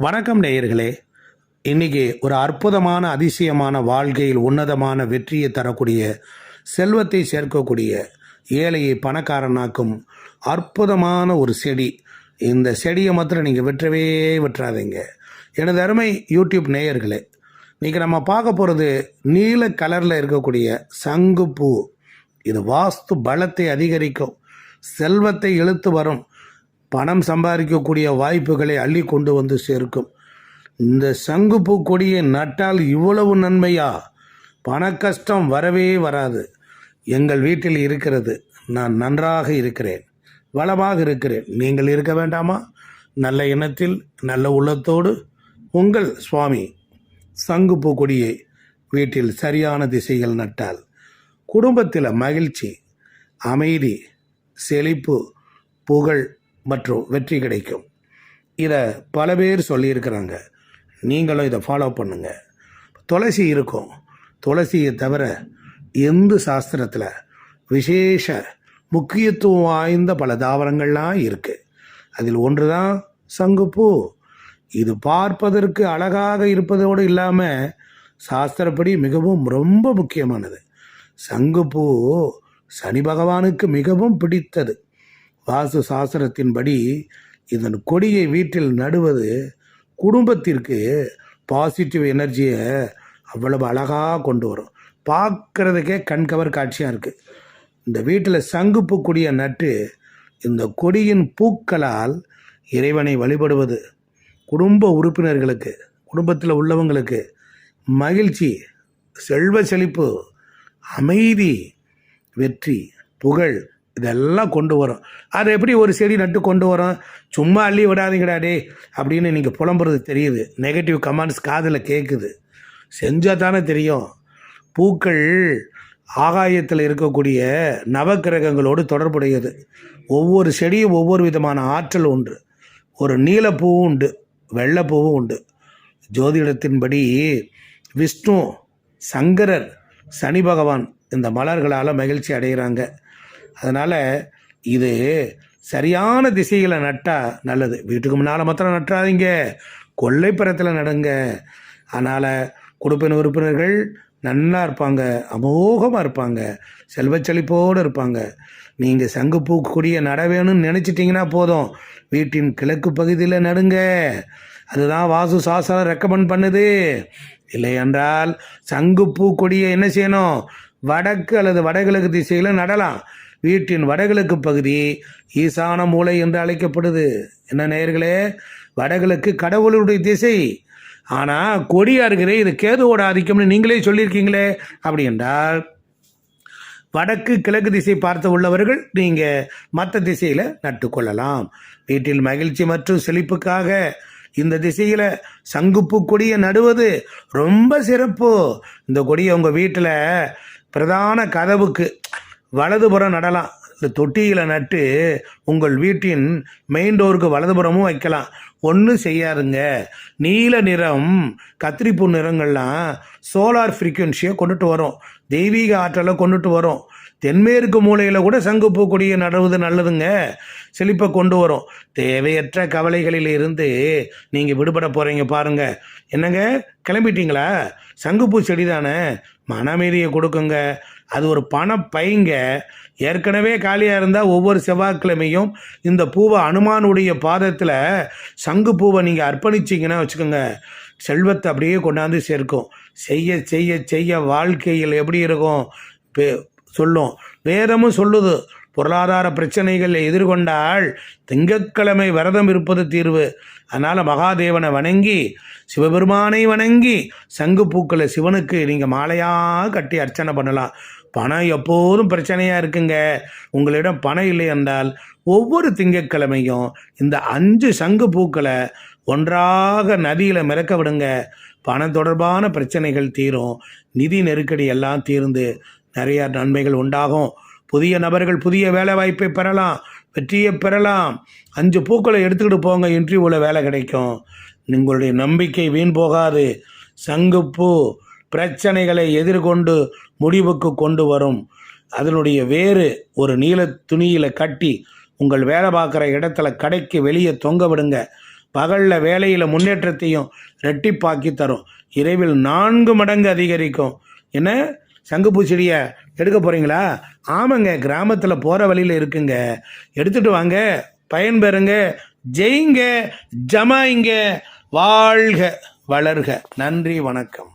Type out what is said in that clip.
வணக்கம் நேயர்களே. இன்னைக்கு ஒரு அற்புதமான அதிசயமான வாழ்க்கையில் உன்னதமான வெற்றியை தரக்கூடிய செல்வத்தை சேர்க்கக்கூடிய ஏழையை பணக்காரனாக்கும் அற்புதமான ஒரு செடி. இந்த செடியை மாத்திரம் நீங்கள் வெற்றவே விட்டுறாதீங்க எனது அருமை யூடியூப் நேயர்களே இன்றைக்கி நம்ம பார்க்க போகிறது நீல கலரில் இருக்கக்கூடிய சங்குப்பூ. இது வாஸ்து பலத்தை அதிகரிக்கும் செல்வத்தை இழுத்து வரும் பணம் சம்பாதிக்கக்கூடிய வாய்ப்புகளை அள்ளி கொண்டு வந்து சேர்க்கும். இந்த சங்குப்பூ கொடியை நட்டால் இவ்வளவு நன்மையா? பண கஷ்டம் வரவே வராது. எங்கள் வீட்டில் இருக்கிறது. நான் நன்றாக இருக்கிறேன். வளமாக இருக்கிறேன். நீங்கள் இருக்க வேண்டாமா? நல்ல இனத்தில் நல்ல உள்ளத்தோடு உங்கள் சுவாமி சங்குப்பூ கொடியை வீட்டில் சரியான திசையில் நட்டால் குடும்பத்தில் மகிழ்ச்சி அமைதி செழிப்பு புகழ் மற்றும் வெற்றி கிடைக்கும். இதை பல பேர் சொல்லியிருக்கிறாங்க. நீங்களும் இதை ஃபாலோ பண்ணுங்க. துளசி இருக்கும். துளசியை தவிர எந்த சாஸ்திரத்தில் விசேஷ முக்கியத்துவம் வாய்ந்த பல தாவரங்கள்லாம் இருக்குது அதில் ஒன்று தான் சங்குப்பூ. இது பார்ப்பதற்கு அழகாக இருப்பதோடு இல்லாமல் சாஸ்திரப்படி மிகவும் ரொம்ப முக்கியமானது. சங்குப்பூ சனி பகவானுக்கு மிகவும் பிடித்தது. வாஸ்து சாஸ்திரத்தின்படி இதன் கொடியை வீட்டில் நடுவது குடும்பத்திற்கு பாசிட்டிவ் எனர்ஜியை அவ்வளவு அழகாக கொண்டு வரும். பார்க்குறதுக்கே கண்கவர் காட்சியாக இருக்குது இந்த வீட்டில் சங்குப்பு கொடியை நட்டு இந்த கொடியின் பூக்களால் இறைவனை வழிபடுவது குடும்ப உறுப்பினர்களுக்கு குடும்பத்தில் உள்ளவங்களுக்கு மகிழ்ச்சி செல்வ செழிப்பு அமைதி வெற்றி புகழ் இதெல்லாம் கொண்டு வரும். அதை எப்படி ஒரு செடி நட்டு கொண்டு வரோம்? சும்மா அள்ளி விடாதீங்கடா டே அப்படின்னு நீங்கள் புலம்புறது தெரியுது. நெகட்டிவ் கமெண்ட்ஸ் காதில் கேட்குது செஞ்சால் தானே தெரியும். பூக்கள் ஆகாயத்தில் இருக்கக்கூடிய நவக்கிரகங்களோடு தொடர்புடையது. ஒவ்வொரு செடியும் ஒவ்வொரு விதமான ஆற்றல் உண்டு. ஒரு நீலப்பூவும் உண்டு வெள்ளைப்பூவும் உண்டு. ஜோதிடத்தின்படி விஷ்ணு சங்கரர் சனி பகவான் இந்த மலர்களால் மகிழ்ச்சி அடைகிறாங்க. அதனால் இது சரியான திசைகளை நட்டால் நல்லது. வீட்டுக்கு முன்னால் மாத்திரம் நட்டாதீங்க. கொல்லைப்புறத்தில் நடுங்க. அதனால் குடுப்பின உறுப்பினர்கள் நல்லா இருப்பாங்க அமோகமாக இருப்பாங்க செல்வச்செழிப்போடு இருப்பாங்க. நீங்கள் சங்கு கொடியை நட வேணும்னு நினச்சிட்டிங்கன்னா போதும். வீட்டின் கிழக்கு பகுதியில் நடுங்க. அதுதான் வாசு சாஸ்திரம் ரெக்கமெண்ட் பண்ணுது. இல்லை என்றால் பூ கொடியை என்ன செய்யணும்? வடக்கு அல்லது வடகிழக்கு திசையில் நடலாம். வீட்டின் வடகிழக்கு பகுதி ஈசான மூளை என்று அழைக்கப்படுது. என்ன நேயர்களே? வடகிழக்கு கடவுளுடைய திசை. ஆனால் கொடியா இருக்கிறே இது கேதுவோட ஆதிக்கம்னு நீங்களே சொல்லியிருக்கீங்களே. அப்படி என்றால் வடக்கு கிழக்கு திசை பார்த்து உள்ளவர்கள் நீங்கள் மற்ற திசையில் நட்டுக்கொள்ளலாம் வீட்டில் மகிழ்ச்சி மற்றும் செழிப்புக்காக இந்த திசையில் சங்குப்பு கொடியை நடுவது ரொம்ப சிறப்பு. இந்த கொடியை உங்கள் வீட்டில் பிரதான கதவுக்கு வலதுபுறம் நடலாம். இந்த தொட்டியில் நட்டு உங்கள் வீட்டின் மெயின் டோருக்கு வலதுபுறமும் வைக்கலாம். ஒன்றும் செய்யாருங்க நீல நிறம் கத்திரிப்பூ நிறங்கள்லாம் சோலார் ஃப்ரீக்குவென்சியை கொண்டுட்டு வரும். தெய்வீக ஆற்றலை கொண்டுட்டு வரும். தென்மேற்கு மூலையில் கூட சங்குப்பூ கொடியை நடுவது நல்லதுங்க. செழிப்பை கொண்டு வரும். தேவையற்ற கவலைகளில் இருந்து நீங்கள் விடுபட போகிறீங்க பாருங்க. என்னங்க? கிளம்பிட்டீங்களா? சங்குப்பூ செடி தானே? மன அமைதியை கொடுக்குங்க. அது ஒரு பண பைங்க ஏற்கனவே காலியாக இருந்தால் ஒவ்வொரு செவ்வாய்க்கிழமையும் இந்த பூவை அனுமானுடைய பாதத்தில் சங்கு பூவை நீங்கள் அர்ப்பணிச்சிங்கன்னா வச்சுக்கோங்க. செல்வத்தை அப்படியே கொண்டாந்து சேர்க்கும். செய்ய செய்ய செய்ய வாழ்க்கையில் எப்படி இருக்கும்? சொல்லும். வேதமும் சொல்லுது. பொருளாதார பிரச்சனைகளை எதிர்கொண்டால் திங்கட்கிழமை விரதம் இருப்பது தீர்வு. அதனால் மகாதேவனை வணங்கி சிவபெருமானை வணங்கி சங்கு பூக்களை சிவனுக்கு நீங்கள் மாலையாக கட்டி அர்ச்சனை பண்ணலாம். பணம் எப்போதும் பிரச்சனையாக இருக்குங்க. உங்களிடம் பணம் இல்லை என்றால் ஒவ்வொரு திங்கட்கிழமையும் இந்த அஞ்சு சங்கு பூக்களை ஒன்றாக நதியில் மிதக்க விடுங்க. பணம் தொடர்பான பிரச்சனைகள் தீரும். நிதி நெருக்கடி எல்லாம் தீர்ந்து நிறைய நன்மைகள் உண்டாகும். புதிய நபர்கள் புதிய வேலை வாய்ப்பை பெறலாம் வெற்றியை பெறலாம். அஞ்சு பூக்களை எடுத்துக்கிட்டு போங்க இன்டர்வியூவில் வேலை கிடைக்கும். உங்களுடைய நம்பிக்கை வீண் போகாது. சங்குப்பூ பிரச்சனைகளை எதிர்கொண்டு முடிவுக்கு கொண்டு வரும். அதனுடைய வேறு ஒரு நீல துணியில் கட்டி உங்கள் வேலை பார்க்குற இடத்துல கடைக்கு வெளியே தொங்க விடுங்க. பகலில் வேலையில் முன்னேற்றத்தையும் ரெட்டிப்பாக்கி தரும். இரவில் நான்கு மடங்கு அதிகரிக்கும். என்ன? சங்குப்பூ செடியை எடுக்க போகிறீங்களா ஆமாங்க கிராமத்தில் போகிற வழியில் இருக்குங்க. எடுத்துகிட்டு வாங்க பயன்பெறுங்க ஜெயிங்க ஜமாயிங்க வாழ்க வளர்க. நன்றி வணக்கம்.